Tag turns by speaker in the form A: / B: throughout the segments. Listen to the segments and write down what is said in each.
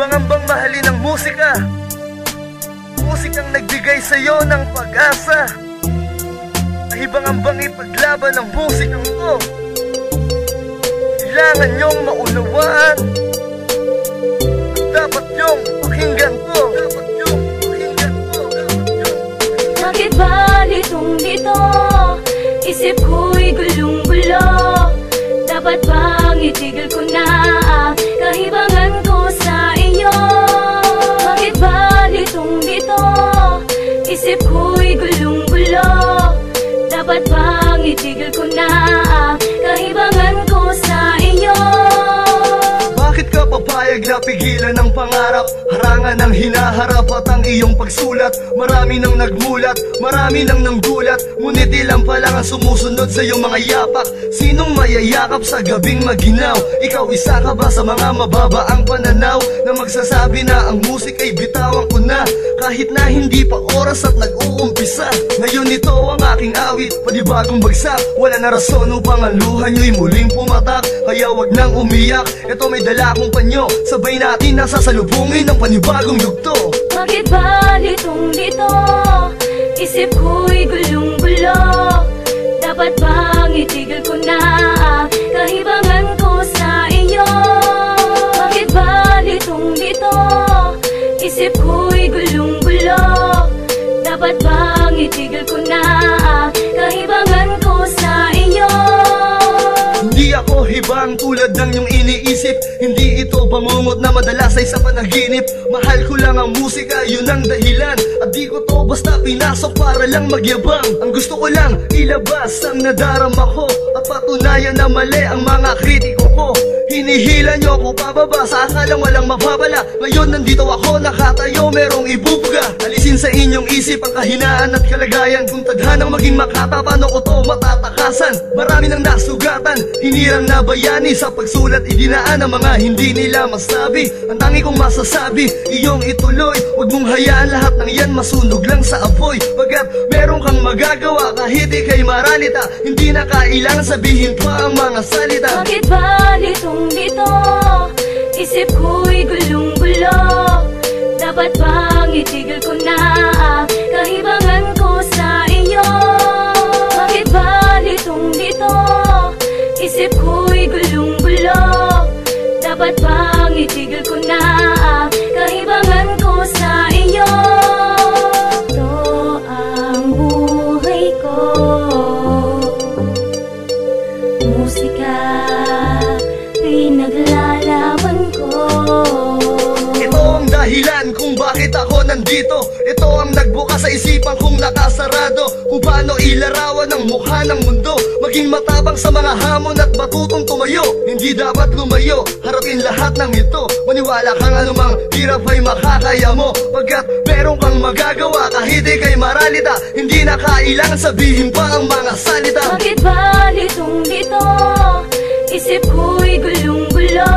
A: Nahibangambang mahalin ang musika. Musikang nagbigay sa'yo ng pag-asa. Nahibangambang ipaglaban ang musikang to. Kailangan niyong maunawaan
B: Isip ko'y gulong-gulo Dapat bang itigil ko na Kahibangan ko sa iyo Bakit ba litong dito? Isip ko'y gulong-gulo Dapat bang itigil ko na Kahibangan ko sa iyo
A: Bakit ka papayag na pigilan ng pangarap? Harangan ang hinaharap at ang iyong pagsulat. Marami nang nagmulat, marami nang nanggulat. Ngunit ilan pa lang ang sumusunod sa iyong mga yapak. Sinong mayayakap sa gabing maginaw? Ikaw isa ka ba sa mga mababaang pananaw? Na magsasabi na ang musik ay bitawan ko na. Kahit na hindi pa oras at nag-uumpisa. Ngayon ito ang aking awit, panibagong bagsak. Wala na rason upang ang luha nyo'y muling pumatak. Kaya wag nang umiyak, ito may dala kong panyo. Sabay natin na sasalubungin ng panibagong yugto.
B: Bakit ba litong dito? Isip ko'y gulong-gulo. Dapat bang itigil ko na Kahibangan ko sa iyo Bakit ba litong dito? Isip ko'y gulong-gulo. Dapat bang itigil ko na Kahibangan ko sa iyo
A: Hindi ako hibang tulad ng iyong iniisip. Hindi bangungot na madalas ay sa panaginip. Mahal ko lang ang musika, yun ang dahilan. At di ko to basta pinasok para lang magyabang. Ang gusto ko lang ilabas ang nadarama ko. At patunayan na mali ang mga kritiko ko Hinihila nyo ko pababa sa akalang walang mababala Ngayon nandito ako nakatayo merong ibubuga Alisin sa inyong isip ang kahinaan at kalagayan. Kung tadhanang maging makata paano ko to matatakasan? Marami nang nasugatan, hinirang na bayani Sa pagsulat idinaan ang mga hindi nila masabi. Ang tangi kong masasabi, iyong ituloy. Huwag mong hayaan lahat ng yan masunog lang sa apoy. Pagkat meron kang magagawa kahit ikay maralita. Hindi na kailangan sabihin pa ang mga salita.
B: Bakit ba litong dito? Isip ko'y gulong-gulo Dapat bang itigil ko na Kahibangan ko sa iyo Bakit ba litong dito? Isip ko'y gulong-gulo Dapat bang itigil ko na Kahibangan ko sa iyo Ito ang buhay ko Musika Pinaglalaban ko.
A: Ito ang dahilan kung bakit ako nandito. Ito ang nagbuka sa isipan kong nakasarado. Kung paano ilarawan ang mukha ng mundo. Maging matabang sa mga hamon at matutong tumayo. Hindi dapat lumayo, harapin lahat ng ito. Maniwala kang anumang hirap ay makakaya mo. Pagkat meron kang magagawa kahit ikay maralita. Hindi na kailangan sabihin pa ang mga salita.
B: Bakit ba? Isip ko'y gulong-gulo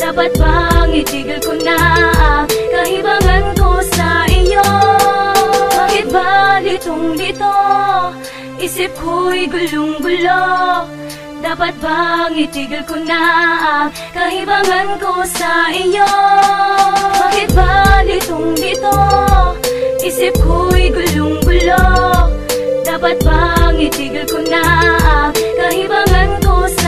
B: Dapat bang itigil ko na Kahibangan ko sa iyo Bakit ba litong dito? Isip ko'y gulong-gulo Dapat bang itigil ko na Kahibangan ko sa iyo Bakit ba litong dito? Isip ko'y gulong-gulo dapat bang itigil ko na Kahibangan ko sa